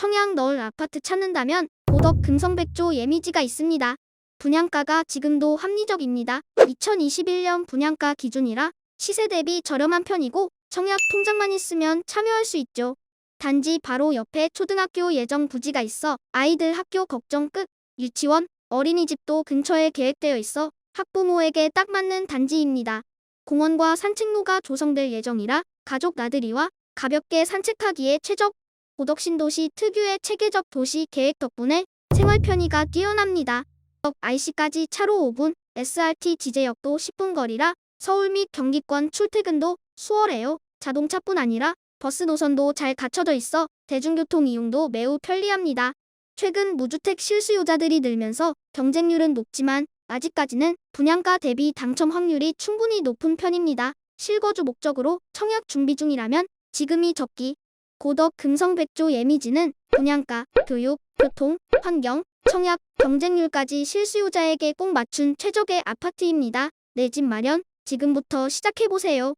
청약 넣을 아파트 찾는다면 고덕 금성백조 예미지가 있습니다. 분양가가 지금도 합리적입니다. 2021년 분양가 기준이라 시세 대비 저렴한 편이고 청약 통장만 있으면 참여할 수 있죠. 단지 바로 옆에 초등학교 예정 부지가 있어 아이들 학교 걱정 끝. 유치원, 어린이집도 근처에 계획되어 있어 학부모에게 딱 맞는 단지입니다. 공원과 산책로가 조성될 예정이라 가족 나들이와 가볍게 산책하기에 최적. 고덕 신도시 특유의 체계적 도시 계획 덕분에 생활 편의가 뛰어납니다. IC까지 차로 5분, SRT 지제역도 10분 거리라 서울 및 경기권 출퇴근도 수월해요. 자동차뿐 아니라 버스 노선도 잘 갖춰져 있어 대중교통 이용도 매우 편리합니다. 최근 무주택 실수요자들이 늘면서 경쟁률은 높지만 아직까지는 분양가 대비 당첨 확률이 충분히 높은 편입니다. 실거주 목적으로 청약 준비 중이라면 지금이 적기. 고덕 금성백조 예미지는 분양가, 교육, 교통, 환경, 청약, 경쟁률까지 실수요자에게 꼭 맞춘 최적의 아파트입니다. 내 집 마련 지금부터 시작해보세요.